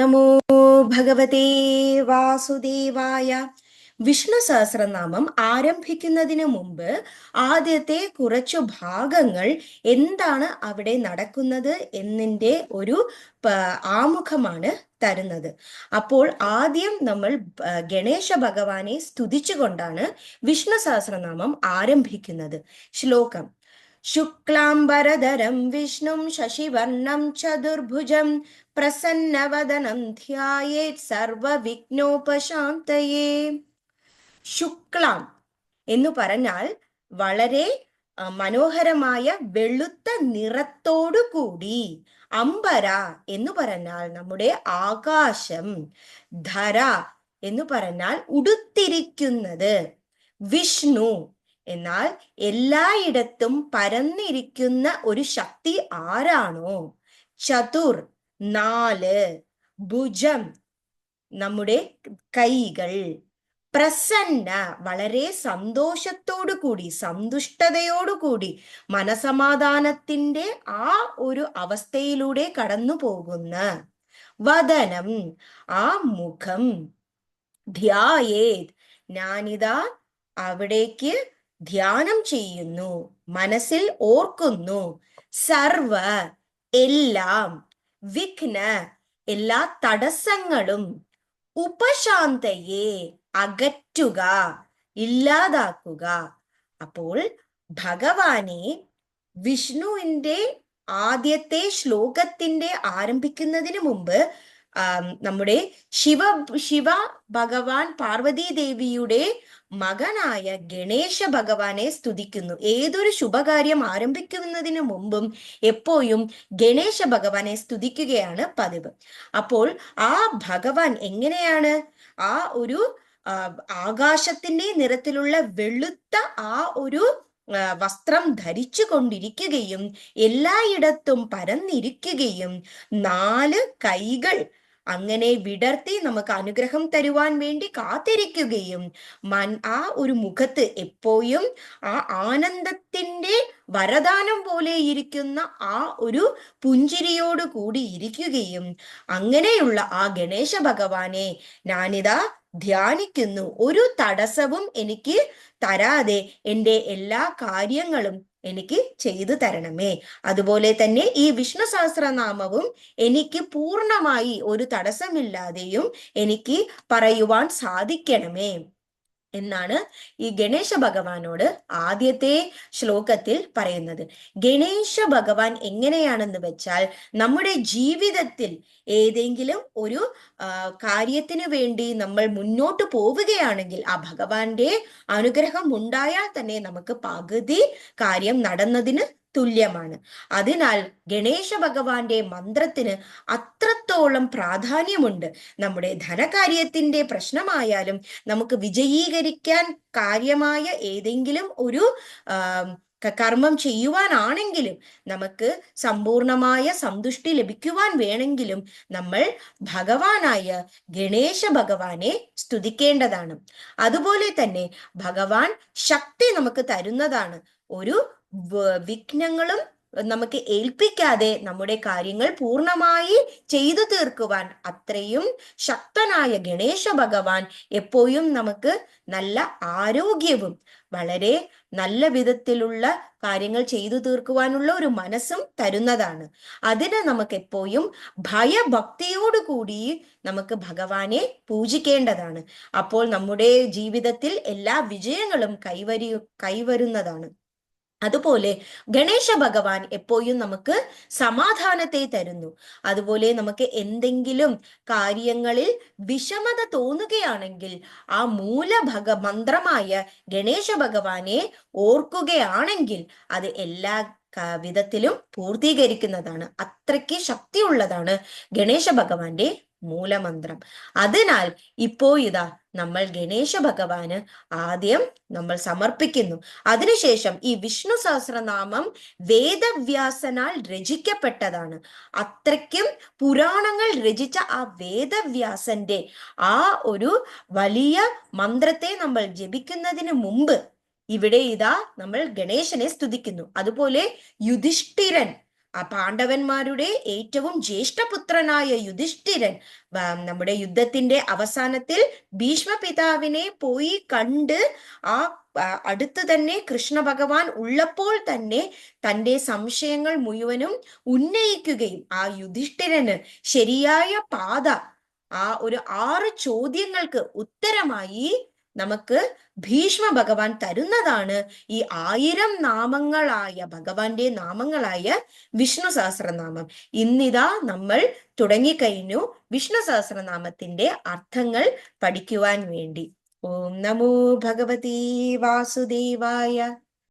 നമോ ഭഗവതേ വാസുദേവായ. വിഷ്ണു സഹസ്രനാമം ആരംഭിക്കുന്നതിന് മുമ്പ് ആദ്യത്തെ കുറച്ചു ഭാഗങ്ങൾ എന്താണ് അവിടെ നടക്കുന്നത് എന്നിന്റെ ഒരു ആമുഖമാണ് തരുന്നത്. അപ്പോൾ ആദ്യം നമ്മൾ ഗണേശ ഭഗവാനെ സ്തുതിച്ചുകൊണ്ടാണ് വിഷ്ണു സഹസ്രനാമം ആരംഭിക്കുന്നത്. ശ്ലോകം. ശുക്ലാംബരധരം വിഷ്ണും ശശിവർണം ചതുർഭുജം പ്രസന്നവദനം ധ്യായേത് സർവവിഘ്നോപശാന്തയെ. ശുക്ലാം എന്ന് പറഞ്ഞാൽ വളരെ മനോഹരമായ വെളുത്ത നിറത്തോടു കൂടി അംബര എന്ന് പറഞ്ഞാൽ നമ്മുടെ ആകാശം ധര എന്ന് പറഞ്ഞാൽ ഉടുത്തിരിക്കുന്നത് വിഷ്ണു എന്നാൽ എല്ലായിടത്തും പരന്നിരിക്കുന്ന ഒരു ശക്തി ആരാണോ? ചതുർ നാല്. ഭുജം. നമ്മുടെ കൈകൾ. പ്രസന്ന. വളരെ സന്തോഷത്തോടു കൂടി സന്തുഷ്ടതയോടു കൂടി മനസമാധാനത്തിന്റെ ആ ഒരു അവസ്ഥയിലൂടെ കടന്നു പോകുന്ന വദനം. ആ മുഖം. ധ്യായേത്. ഞാനിതാ അവിടേക്ക് ധ്യാനം ചെയ്യുന്നു. മനസ്സിൽ ഓർക്കുന്നു. സർവ എല്ലാം. വിഘ്ന എല്ലാ തടസ്സങ്ങളും ഉപശാന്തയെ അകറ്റുക ഇല്ലാതാക്കുക. അപ്പോൾ ഭഗവാനെ വിഷ്ണുവിന്റെ ആദ്യത്തെ ശ്ലോകത്തിന്റെ ആരംഭിക്കുന്നതിന് മുമ്പ് നമ്മുടെ ശിവ ശിവ ഭഗവാൻ പാർവതി ദേവിയുടെ മകനായ ഗണേശ ഭഗവാനെ സ്തുതിക്കുന്നു. ഏതൊരു ശുഭകാര്യം ആരംഭിക്കുന്നതിന് മുമ്പും എപ്പോഴും ഗണേശ ഭഗവാനെ സ്തുതിക്കുകയാണ് പതിവ്. അപ്പോൾ ആ ഭഗവാൻ എങ്ങനെയാണ്? ആ ഒരു ആകാശത്തിന്റെ നിറത്തിലുള്ള വെളുത്ത ആ ഒരു വസ്ത്രം ധരിച്ചു കൊണ്ടിരിക്കുകയും എല്ലായിടത്തും പരന്നിരിക്കുകയും നാല് കൈകൾ അങ്ങനെ വിടർത്തി നമുക്ക് അനുഗ്രഹം തരുവാൻ വേണ്ടി കാത്തിരിക്കുകയും മൻ ആ ഒരു മുഖത്ത് എപ്പോഴും ആ ആനന്ദത്തിന്റെ വരദാനം പോലെ ഇരിക്കുന്ന ആ ഒരു പുഞ്ചിരിയോട് കൂടി ഇരിക്കുകയും അങ്ങനെയുള്ള ആ ഗണേശ ഭഗവാനെ ഞാനിതാ ധ്യാനിക്കുന്നു. ഒരു തടസ്സവും എനിക്ക് തരാതെ എന്റെ എല്ലാ കാര്യങ്ങളും എനിക്ക് ചെയ്തു തരണമേ. അതുപോലെ തന്നെ ഈ വിഷ്ണു സഹസ്രനാമവും എനിക്ക് പൂർണമായി ഒരു തടസ്സമില്ലാതെയും എനിക്ക് പറയുവാൻ സാധിക്കണമേ. എന്നാണ് ഈ ഗണേശ ഭഗവാനോട് ആദ്യത്തെ ശ്ലോകത്തിൽ പറയുന്നത്. ഗണേശ ഭഗവാൻ എങ്ങനെയാണെന്ന് വെച്ചാൽ നമ്മുടെ ജീവിതത്തിൽ ഏതെങ്കിലും ഒരു കാര്യത്തിന് വേണ്ടി നമ്മൾ മുന്നോട്ട് പോവുകയാണെങ്കിൽ ആ ഭഗവാന്റെ അനുഗ്രഹം ഉണ്ടായാൽ തന്നെ നമുക്ക് പകുതി കാര്യം നടന്നതിന് തുല്യമാണ്. അതിനാൽ ഗണേശ ഭഗവാന്റെ മന്ത്രത്തിന് അത്രത്തോളം പ്രാധാന്യമുണ്ട്. നമ്മുടെ ധനകാര്യത്തിന്റെ പ്രശ്നമായാലും നമുക്ക് വിജയീകരിക്കാൻ കാര്യമായ ഏതെങ്കിലും ഒരു കർമ്മം ചെയ്യുവാനാണെങ്കിലും നമുക്ക് സമ്പൂർണമായ സന്തുഷ്ടി ലഭിക്കുവാൻ വേണമെങ്കിലും നമ്മൾ ഭഗവാനായ ഗണേശ ഭഗവാനെ സ്തുതിക്കേണ്ടതാണ്. അതുപോലെ തന്നെ ഭഗവാൻ ശക്തി നമുക്ക് തരുന്നതാണ് ഒരു വിഘ്നങ്ങളും നമുക്ക് ഏൽപ്പിക്കാതെ നമ്മുടെ കാര്യങ്ങൾ പൂർണമായി ചെയ്തു തീർക്കുവാൻ അത്രയും ശക്തനായ ഗണേശ ഭഗവാൻ എപ്പോഴും നമുക്ക് നല്ല ആരോഗ്യവും വളരെ നല്ല വിധത്തിലുള്ള കാര്യങ്ങൾ ചെയ്തു തീർക്കുവാനുള്ള ഒരു മനസ്സും തരുന്നതാണ്. അതിന് നമുക്ക് എപ്പോഴും ഭയഭക്തിയോടുകൂടി നമുക്ക് ഭഗവാനെ പൂജിക്കേണ്ടതാണ്. അപ്പോൾ നമ്മുടെ ജീവിതത്തിൽ എല്ലാ വിജയങ്ങളും കൈവരി കൈവരുന്നതാണ്. അതുപോലെ ഗണേശ ഭഗവാൻ എപ്പോഴും നമുക്ക് സമാധാനത്തെ തരുന്നു. അതുപോലെ നമുക്ക് എന്തെങ്കിലും കാര്യങ്ങളിൽ വിഷമത തോന്നുകയാണെങ്കിൽ ആ മൂലഭഗ മന്ത്രമായ ഗണേശ ഭഗവാനെ ഓർക്കുകയാണെങ്കിൽ അത് എല്ലാ വിധത്തിലും പൂർത്തീകരിക്കുന്നതാണ്. അത്രയ്ക്ക് ശക്തിയുള്ളതാണ് ഗണേശ ഭഗവാന്റെ മൂലമന്ത്രം. അതിനാൽ ഇപ്പോ ഇതാ നമ്മൾ ഗണേശ ഭഗവാന് ആദ്യം നമ്മൾ സമർപ്പിക്കുന്നു. അതിനുശേഷം ഈ വിഷ്ണു സഹസ്രനാമം വേദവ്യാസനാൽ രചിക്കപ്പെട്ടതാണ്. അത്രയ്ക്കും പുരാണങ്ങൾ രചിച്ച ആ വേദവ്യാസന്റെ ആ ഒരു വലിയ മന്ത്രത്തെ നമ്മൾ ജപിക്കുന്നതിന് മുമ്പ് ഇവിടെ ഇതാ നമ്മൾ ഗണേശനെ സ്തുതിക്കുന്നു. അതുപോലെ യുധിഷ്ഠിരൻ ആ പാണ്ഡവന്മാരുടെ ഏറ്റവും ജ്യേഷ്ഠപുത്രനായ യുധിഷ്ഠിരൻ നമ്മുടെ യുദ്ധത്തിന്റെ അവസാനത്തിൽ ഭീഷ്മ പിതാവിനെ പോയി കണ്ട് ആ അടുത്ത് തന്നെ കൃഷ്ണ ഭഗവാൻ ഉള്ളപ്പോൾ തന്നെ തന്റെ സംശയങ്ങൾ മുഴുവനും ഉന്നയിക്കുകയും ആ യുധിഷ്ഠിരന് ശരിയായ പാത ആ ഒരു ആറ് ചോദ്യങ്ങൾക്ക് ഉത്തരമായി നമുക്ക് ഭീഷ്മ ഭഗവാൻ തരുന്നതാണ് ഈ ആയിരം നാമങ്ങളായ ഭഗവാന്റെ നാമങ്ങളായ വിഷ്ണു സഹസ്രനാമം. ഇന്നിതാ നമ്മൾ തുടങ്ങിക്കഴിഞ്ഞു വിഷ്ണു സഹസ്രനാമത്തിന്റെ അർത്ഥങ്ങൾ പഠിക്കുവാൻ വേണ്ടി. ഓം നമോ ഭഗവതി വാസുദേവായ.